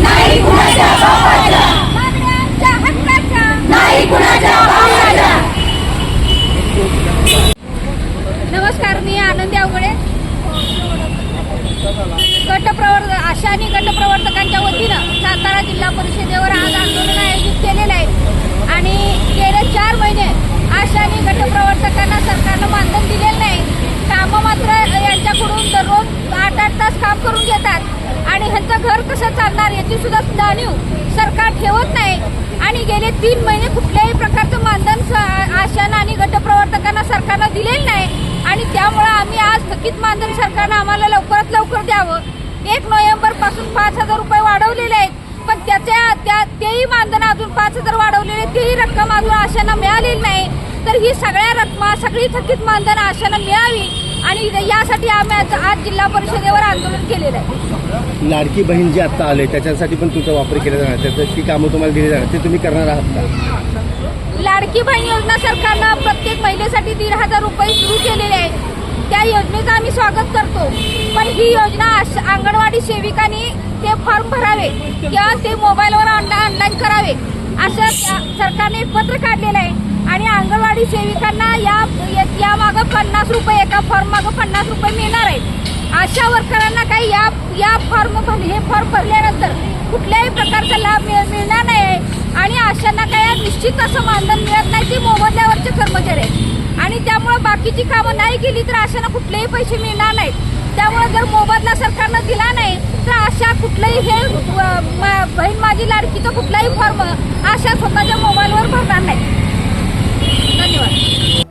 नाही कुणाच्या बापाच्या नाही कुणाच्या बापाच्या नमस्कार मी आनंदी अवघडे गटप्रवर्त आशा आणि गटप्रवर्तकांच्या वतीनं सातारा जिल्हा परिषदेवर आज आंदोलन आयोजित केलेलं आहे आणि गेले चार महिने आशा आणि गटप्रवर्तकांना सरकारनं मानधन दिलेलं नाही कामं मात्र यांच्याकडून दररोज आठ आठ तास काम करून घेतात आणि ह्यांचं घर कसं चालणार याची सुद्धा जाणीव सरकार ठेवत नाही. आणि गेले तीन महिने कुठल्याही प्रकारचं मानधन स- आणि गटप्रवर्तकांना सरकारनं दिलेलं नाही. आणि त्यामुळं आम्ही आज थकीत मानधन सरकारनं आम्हाला लवकरात लवकर द्यावं. एक नोव्हेंबरपासून पाच हजार रुपये वाढवलेले आहेत. पण त्याच्या त्या तेही मानधन अजून पाच हजार वाढवलेले तेही रक्कम अजून आशांना मिळालेली नाही. तर ही सगळ्या रक्कम सगळी थकीत मानधन आशांना मिळावी. आणि यासाठी आम्ही आज आज जिल्हा परिषदेवर आंदोलन केलेलं आहे. लाडकी बहीण जी आता आले त्याच्यासाठी पण तुमचा वापर केला जाणार त्याचं ती कामं तुम्हाला दिली जाणार ते तुम्ही करणार आहात का? लाडकी बहीण योजना सरकारनं प्रत्येक महिलेसाठी दीड हजार रुपये सुरू केलेले आहेत. त्या योजनेचं आम्ही स्वागत करतो. पण ही योजना अंगणवाडी सेविकांनी ते फॉर्म भरावे किंवा ते मोबाईलवर ऑनलाईन करावे असं सरकारने पत्र काढलेलं आहे. आणि अंगणवाडी सेविकांना या या पन्नास रुपये एका फॉर्म मागं पन्नास रुपये मिळणार आहेत. आशा वर्करांना काही या या फॉर्म भर हे फॉर्म भरल्यानंतर कुठल्याही प्रकारचा लाभ मिळणार नाही आहे. आणि आशांना काही निश्चित असं मानधन मिळत नाही ते मोबदल्यावरचे कर्मचारी आहेत. आणि त्यामुळे बाकीची कामं नाही केली तर आशांना कुठलेही पैसे मिळणार नाहीत. त्यामुळे जर मोबदला सरकारनं दिला नाही तर अशा कुठलंही हे मा- बहीण माझी लाडकीचं कुठलाही फॉर्म अशा स्वतःच्या मोबाईलवर भरणार नाही. धन्यवाद.